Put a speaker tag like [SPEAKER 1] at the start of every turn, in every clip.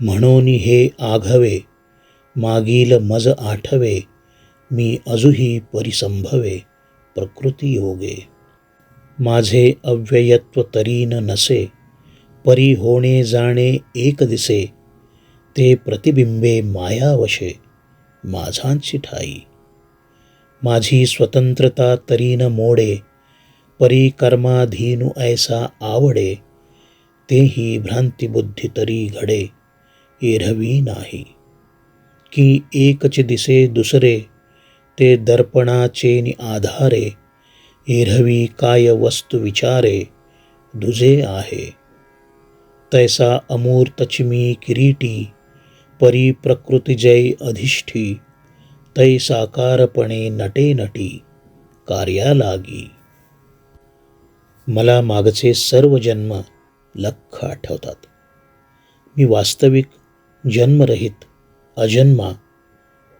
[SPEAKER 1] म्हणून हे आघवे मागील मज आठवे मी अजूही परिसंभवे प्रकृती योगे. माझे अव्ययत्व तरीन नसे परी होणे जाणे एक दिसे ते प्रतिबिंबे मायावशे माझांची ठाई. माझी स्वतंत्रता तरीन मोडे परी कर्माधीनु ऐसा आवडे तेही भ्रांतिबुद्धी तरी घडे. एरवी नाही. की एकच दिसे दुसरे ते दर्पणाचे नि आधारे एरवी काय वस्तू विचारे दुजे आहे. तैसा अमूर्तचिमी किरीटी परी प्रकृती जय अधिष्ठी तै साकारपणे नटे नटी कार्या लागी. मला मागचे सर्व जन्म लख आठवतात. मी वास्तविक जन्मरहित अजन्मा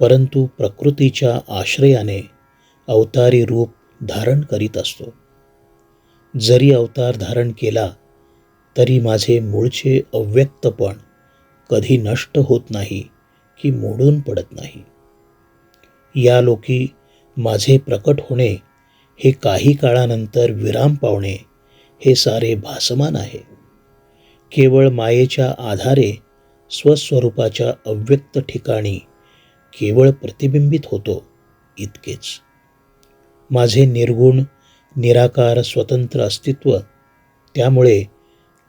[SPEAKER 1] परंतु प्रकृतीच्या आश्रयाने अवतारी रूप धारण करीत असतो. जरी अवतार धारण केला तरी माझे मूळचे अव्यक्तपण कधी नष्ट होत नाही की मोडून पडत नाही. या लोकी माझे प्रकट होणे हे काही काळानंतर विराम पावणे हे सारे भासमान आहे. केवळ मायेच्या आधारे स्वस्वरूपाच्या अव्यक्त ठिकाणी केवळ प्रतिबिंबित होतो इतकेच. माझे निर्गुण निराकार स्वतंत्र अस्तित्व त्यामुळे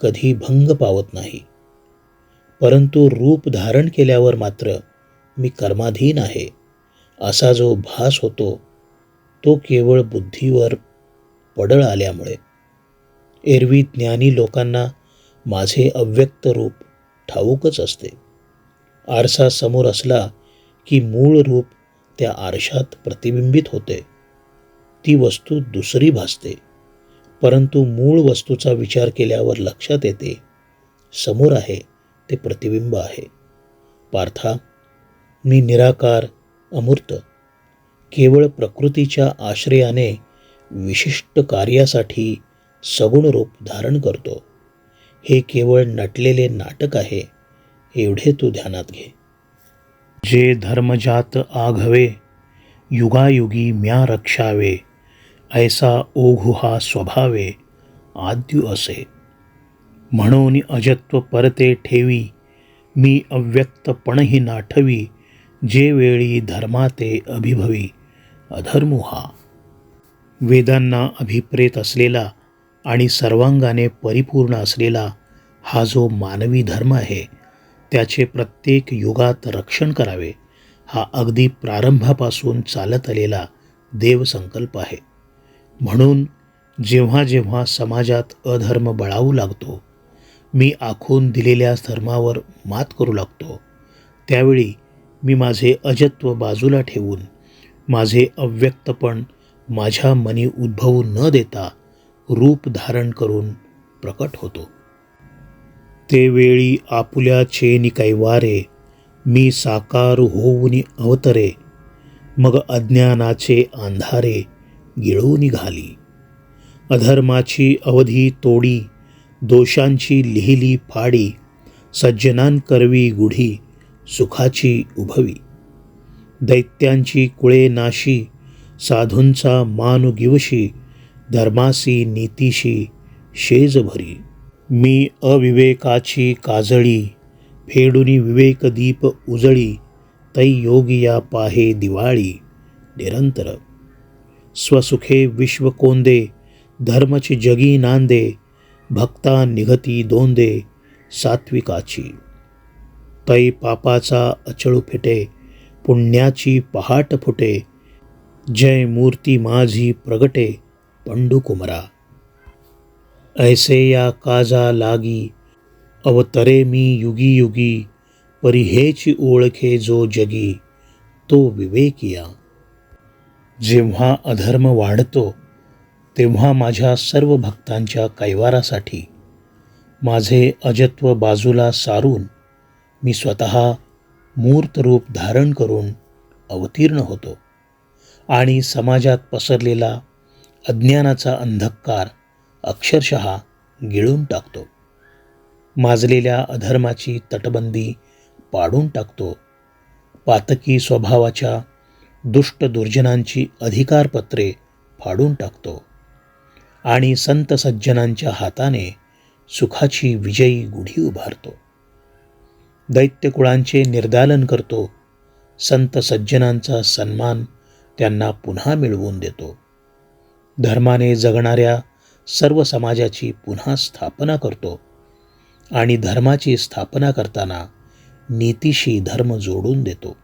[SPEAKER 1] कधी भंग पावत नाही. परंतु रूप धारण केल्यावर मात्र मी कर्माधीन आहे. असा जो भास होतो तो केवळ बुद्धीवर पडळ आल्यामुळे. एरवी ज्ञानी लोकांना माझे अव्यक्त रूप ठाऊकच असते. आरसा समोर असला की मूळ रूप त्या आरशात प्रतिबिंबित होते. ती वस्तू दुसरी भासते. परंतु मूळ वस्तूचा विचार केल्यावर लक्षात येते. समोर आहे ते प्रतिबिंब आहे. पार्था मी निराकार अमूर्त. केवळ प्रकृतीच्या आश्रयाने विशिष्ट कार्यासाठी सगुण रूप धारण करतो. हे केवळ नटलेले नाटक आहे एवढे तू ध्यानात घे. जे धर्मजात आघवे युगायुगी म्या रक्षावे ऐसा ओघु हा स्वभावे आद्यु असे. म्हणून अजत्व परते ठेवी मी अव्यक्तपणही नाठवी जे वेळी धर्माते अभिभवी अधर्मुहा वेदांना अभिप्रेत असलेला आणि सर्वांगाने परिपूर्ण असलेला हा जो मानवी धर्म आहे त्याचे प्रत्येक युगात रक्षण करावे हा अगदी प्रारंभापासून चालत आलेला देवसंकल्प आहे. म्हणून जेव्हा जेव्हा समाजात अधर्म बळावू लागतो मी आखून दिलेल्या धर्मावर मात करू लागतो. त्यावेळी मी माझे अजत्व बाजूला ठेवून माझे अव्यक्तपण माझ्या मनी उद्भवू न देता रूप धारण करून प्रकट होतो. ते वेळी आपुल्याचे निकैवारे मी साकार होऊन अवतरे मग अज्ञानाचे अंधारे गिळून निघाली अधर्माची अवधी तोडी दोषांची लिहिली फाडी सज्जनांकरवी गुढी सुखाची उभवी. दैत्यांची कुळे नाशी साधूंचा मानुगिवशी गिवशी धर्मासी नीतीशी शेजभरी मी अविवेकाची काजळी फेडुनी विवेकदीप उजळी तै योगिया पाहे दिवाळी निरंतर. स्वसुखे विश्वकोंदे धर्मची जगी नांदे भक्ता निघती दोंदे सात्विकाची. तै पापाचा अचळू फिटे पुण्याची पहाट फुटे जय मूर्ती माझी प्रगटे पंडुकुमरा ऐसे या काजा लागी अवतरे मी युगी युगी परिहेची ओळखे जो जगी तो विवेकिया जेव्हा अधर्म वाढतो तेव्हा माझ्या सर्व भक्तांच्या कैवारासाठी माझे अजत्व बाजूला सारून मी स्वतः मूर्तरूप धारण करून अवतीर्ण होतो आणि समाजात पसरलेला अज्ञानाचा अंधकार अक्षरशः गिळून टाकतो. माजलेल्या अधर्माची तटबंदी पाडून टाकतो. पातकी स्वभावाच्या दुष्ट दुर्जनांची अधिकारपत्रे फाडून टाकतो. आणि संत सज्जनांच्या हाताने सुखाची विजयी गुढी उभारतो. दैत्यकुळांचे निर्दालन करतो. संत सज्जनांचा सन्मान त्यांना पुन्हा मिळवून देतो. धर्माने जगणाऱ्या सर्व समाजाची पुन्हा स्थापना करतो. आणि धर्माची स्थापना करताना नीतीशी धर्म जोडून देतो.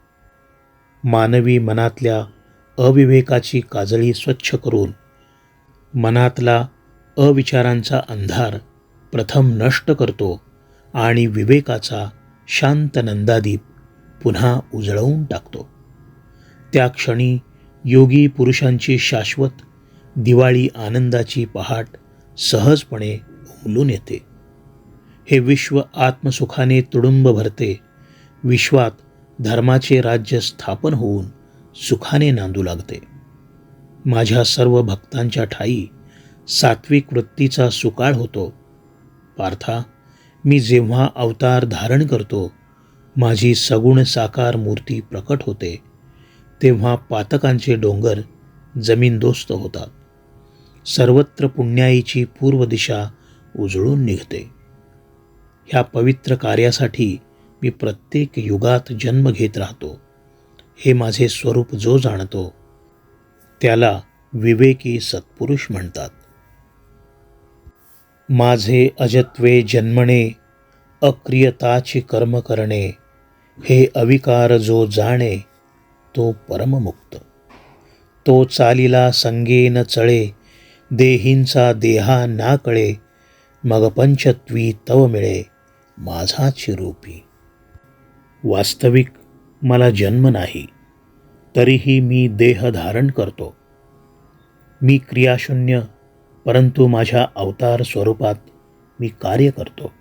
[SPEAKER 1] मानवी मनातल्या अविवेकाची काजळी स्वच्छ करून मनातला अविचारांचा अंधार प्रथम नष्ट करतो आणि विवेकाचा शांत नंदादीप पुन्हा उजळवून टाकतो. त्या क्षणी योगी पुरुषांची शाश्वत दिवाळी आनंदाची पहाट सहजपणे उमलून येते. हे विश्व आत्मसुखाने तुडुंब भरते. विश्वात धर्माचे राज्य स्थापन होऊन सुखाने नांदू लागते. माझ्या सर्व भक्तांच्या ठाई सात्विक वृत्तीचा सुकाळ होतो. पार्था मी जेव्हा अवतार धारण करतो माझी सगुण साकार मूर्ती प्रकट होते. तेव्हा पातकांचे डोंगर जमीनदोस्त होतात. सर्वत्र पुण्याईची पूर्व दिशा उजळून निघते. ह्या पवित्र कार्यासाठी मी प्रत्येक युगात जन्म घेत राहतो. हे माझे स्वरूप जो जाणतो त्याला विवेकी सत्पुरुष म्हणतात. माझे अजत्वे जन्मणे अक्रियताची कर्म करणे हे अविकार जो जाणे तो परममुक्त. तो चालीला संगेन चळे देहींचा देहा ना कळे मग पंचत्वी तव मिळे माझा रूपी वास्तविक मला जन्म नाही तरीही मी देह धारण करतो. मी क्रियाशून्य परंतु माझ्या अवतार स्वरूपात मी कार्य करतो.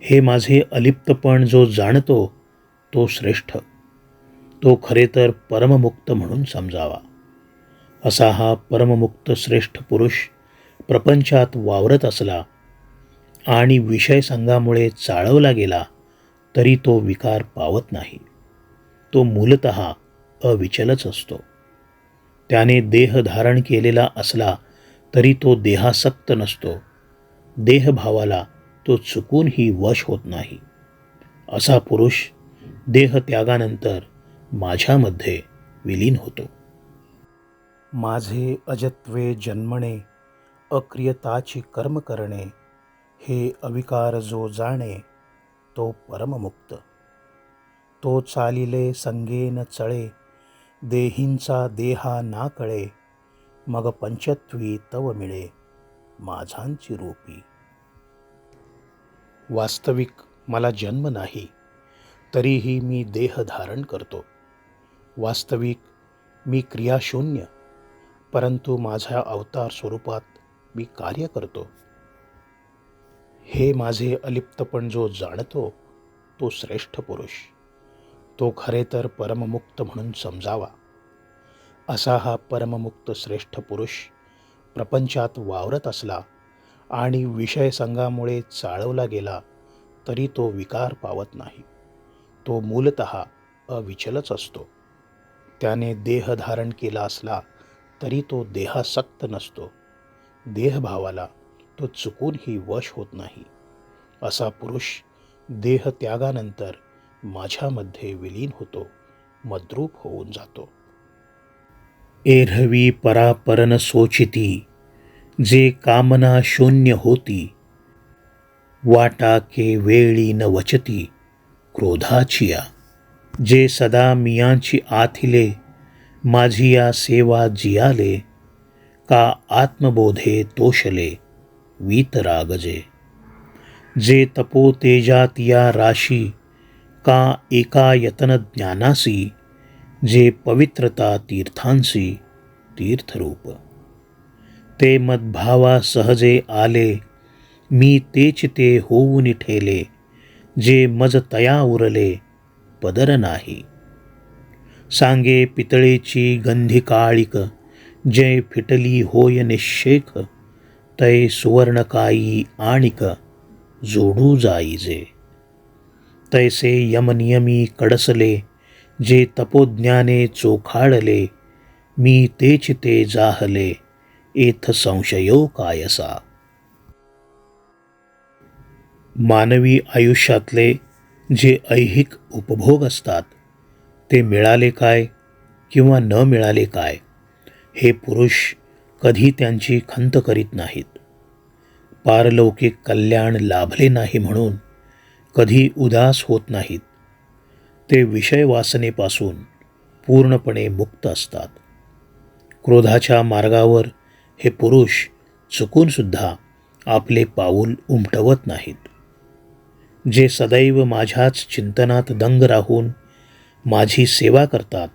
[SPEAKER 1] हे माझे अलिप्तपण जो जाणतो तो श्रेष्ठ. तो खरे तर परममुक्त म्हणून समजावा. असा हा परममुक्त श्रेष्ठ पुरुष प्रपंचात वावरत असला आणि विषय संघामुळे चाळवला गेला तरी तो विकार पावत नाही. तो मूलत अविचलच असतो. त्याने देह धारण केलेला असला तरी तो देहासक्त नसतो. देहभावाला तो चुकूनही वश होत नाही. असा पुरुष देहत्यागानंतर माझ्यामध्ये विलीन होतो. माझे अजत्वे जन्मणे अक्रियताची कर्म करणे हे अविकार जो जाणे तो परममुक्त. तो चालिले संगेन चळे देहींचा देहा ना कळे मग पंचत्वी तव मिळे माझांची रूपी. वास्तविक मला जन्म नाही तरीही मी देह धारण करतो. वास्तविक मी क्रियाशून्य परंतु माझ्या अवतार स्वरूपात मी कार्य करतो. हे माझे अलिप्तपण जो जाणतो तो श्रेष्ठ पुरुष. तो खरे तर परममुक्त म्हणून समजावा. असा हा परममुक्त श्रेष्ठ पुरुष प्रपंचात वावरत असला आणि विषय संघामुळे चाळवला गेला तरी तो विकार पावत नाही. तो मूलत अविचलच असतो. त्याने देह धारण केला असला तरी तो देहासक्त नसतो. देहभावाला तो चुकूनही वश होत नाही. असा पुरुष देहत्यागानंतर माझ्यामध्ये विलीन होतो मद्रूप होऊन जातो. एरहवी परापरन सोचिती जे कामना शून्य होती वाटा के वेळी न वचती क्रोधाचिया जे सदा मियांची आथिले माझी या सेवा जियाले का आत्मबोधे तोषले वीतरागजे जे तपो तेजात या राशी का एका यतन ज्ञानासी जे पवित्रता तीर्थांसी तीर्थरूप. ते मद्भावा सहजे आले मी तेच ते होऊन ठेले जे मज तया उरले पदर नाही. सांगे पितळेची गंधी काळिक जय फिटली होय निशेख तय सुवर्णकायी आणिक जोडू जाईजे तैसे यमनियमी कडसले जे तपोज्ञाने चोखाळले मी तेच ते जाहले एथ संशयो कायसा. मानवी आयुष्यातले जे ऐहिक उपभोग असतात ते मिळाले काय किंवा न मिळाले काय हे पुरुष कधी त्यांची खंत करीत नाहीत. पारलौकिक कल्याण लाभले नाही म्हणून कधी उदास होत नाहीत. ते विषय वासनेपासून पूर्णपणे मुक्त असतात. क्रोधाच्या मार्गावर हे पुरुष चुकूनसुद्धा आपले पाऊल उमटवत नाहीत. जे सदैव माझ्याच चिंतनात दंग राहून माझी सेवा करतात.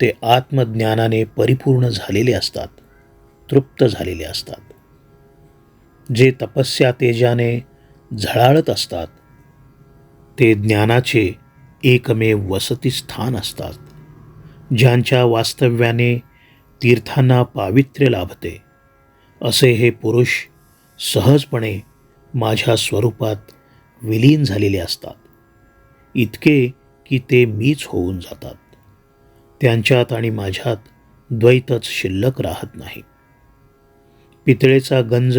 [SPEAKER 1] ते आत्मज्ञानाने परिपूर्ण झालेले असतात तृप्त झालेले असतात. जे तपस्या तेजाने झळाळत असतात ते ज्ञानाचे एकमेव वसतिस्थान असतात ज्यांच्या वास्तव्याने तीर्थांना पावित्र्य लाभते. असे हे पुरुष सहजपणे माझ्या स्वरूपात विलीन झालेले असतात. इतके की ते मीच होऊन जातात. त्यांच्यात आणि माझ्यात द्वैतच शिल्लक राहत नाही. पितळेचा गंज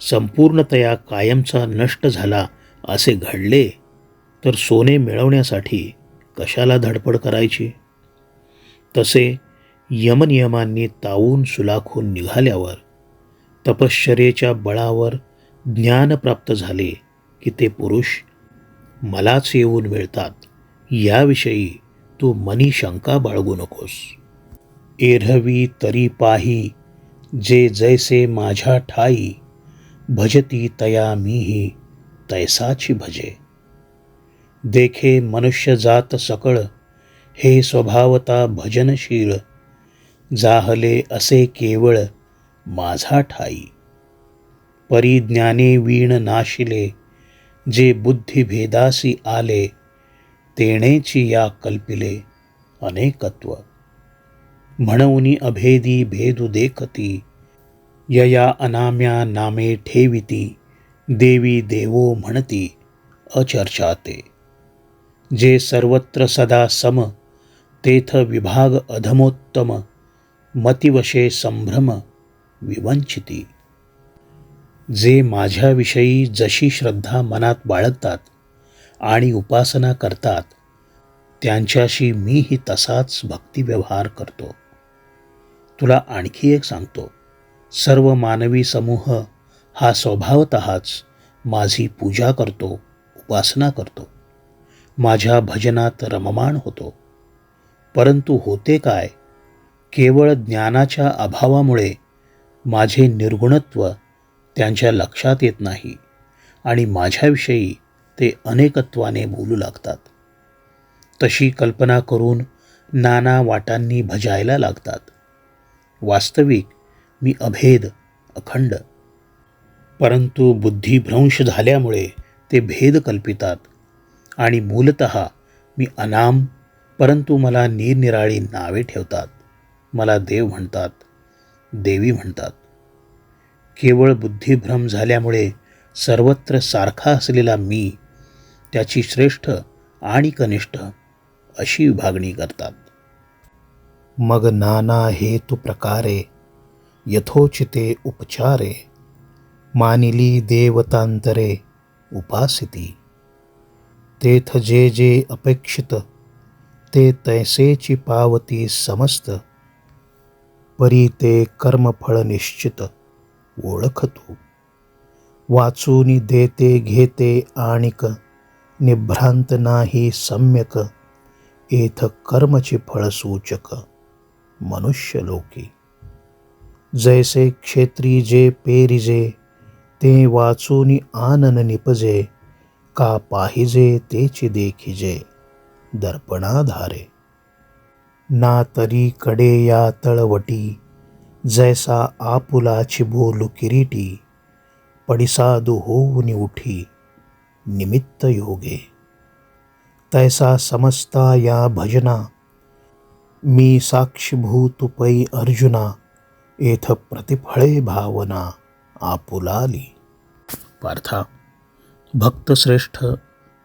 [SPEAKER 1] संपूर्णतया कायमचा नष्ट झाला असे घडले तर सोने मिळवण्यासाठी कशाला धडपड करायची? तसे यमनियमांनी तावून सुलाखून निघाल्यावर तपश्चर्येच्या बळावर ज्ञान प्राप्त झाले की ते पुरुष मलाच येऊन मिळतात. याविषयी तू मनी शंका बाळगू नकोस. एरहवी तरी पाही जे जैसे माझ्या ठाई भजती तया मीही तैसाची भजे. देखे मनुष्य जात सकळ हे स्वभावता भजनशील जाहले असे केवळ माझा ठाई. परिज्ञाने वीण नाशिले जे बुद्धिभेदासी आले तेणेची या कल्पिले अनेकत्व. म्हणूनी अभेदी भेदू देखती यया अनाम्या नामे ठेविती देवी देवो म्हणती अचर्चाते. जे सर्वत्र सदा सम तेथ विभाग अधमोत्तम मतिवशे संभ्रम विवंचिती. जे माझ्याविषयी जशी श्रद्धा मनात बाळगतात आणि उपासना करतात त्यांच्याशी मीही तसाच भक्तिव्यवहार करतो. तुला आणखी एक सांगतो सर्व मानवी समूह हा स्वभावतःच माझी पूजा करतो उपासना करतो. माझ्या भजनात रममाण होतो. परंतु होते काय केवळ ज्ञानाच्या अभावामुळे माझे निर्गुणत्व त्यांच्या लक्षात येत नाही आणि माझ्याविषयी ते अनेकत्वाने बोलू लागतात. तशी कल्पना करून नाना वाटांनी भजायला लागतात. वास्तविक मी अभेद अखंड. परंतु बुद्धिभ्रंश झाल्यामुळे ते भेद कल्पितात आणि मूलत मी अनाम परंतु मला निरनिराळी नावे ठेवतात. मला देव म्हणतात देवी म्हणतात. केवळ बुद्धिभ्रम झाल्यामुळे सर्वत्र सारखा असलेला मी त्याची श्रेष्ठ आणि कनिष्ठ अशी विभागणी करतात. मग नाना हेतु प्रकारे यथोचिते उपचारे मानिली देवतांतरे उपासिती. तेथ जे जे अपेक्षित ते तैसेची पावती समस्त परी ते कर्मफळ निश्चित ओळखतो. वाचूनी देते घेते आणिक निभ्रांत नाही सम्यक. एथ कर्मचे फळसूचक मनुष्य लोकी. जैसे क्षेत्री जे पेरिजे ते वाचूनी आनन निपजे का पाहिजे तेची देखिजे दर्पणाधारे. ना तरी कडे या तळवटी जैसा आपुलाची बोलू किरीटी पडिसादू होऊनी उठी. निमित्त योगे। तैसा समजता या भजना। मी साक्षीभूत पै अर्जुना येथ प्रतिफळे भावना आपुलाली। पार्था भक्तश्रेष्ठ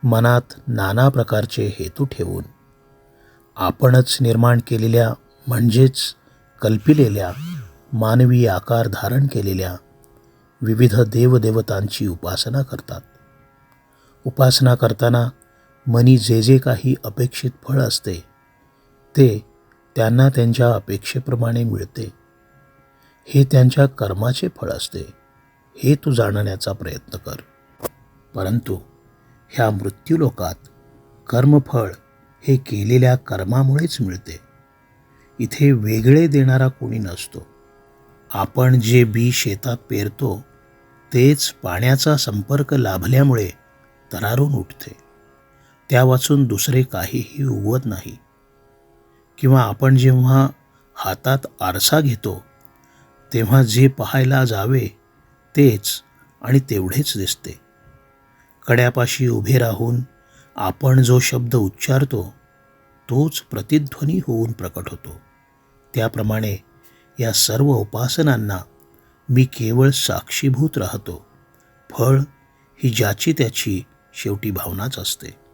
[SPEAKER 1] मनात नाना प्रकारचे हेतू ठेवून आपणच निर्माण केलेल्या म्हणजेच कल्पिलेल्या मानवी आकार धारण केलेल्या विविध देवदेवतांची उपासना करतात। उपासना करताना मनी जे जे काही अपेक्षित फळ असते ते त्यांना त्यांच्या अपेक्षेप्रमाणे मिळते. हे त्यांच्या कर्माचे फळ असते हे तू जाणण्याचा प्रयत्न कर. परंतु ह्या मृत्यूलोकात कर्मफळ हे केलेल्या कर्मामुळेच मिळते. इथे वेगळे देणारा कोणी नसतो. आपण जे बी शेतात पेरतो तेच पाण्याचा संपर्क लाभल्यामुळे तरारून उठते. त्या वाचून दुसरे काहीही उगवत नाही. किंवा आपण जेव्हा हातात आरसा घेतो तेव्हा जे पाहायला जावे तेच आणि तेवढेच दिसते. कड्यापाशी उभे राहून आपण जो शब्द उच्चारतो तोच प्रतिध्वनी होऊन प्रकट होतो. त्याप्रमाणे या सर्व उपासनांना मी केवळ साक्षीभूत राहतो. फळ ही ज्याची त्याची शेवटी भावनाच असते.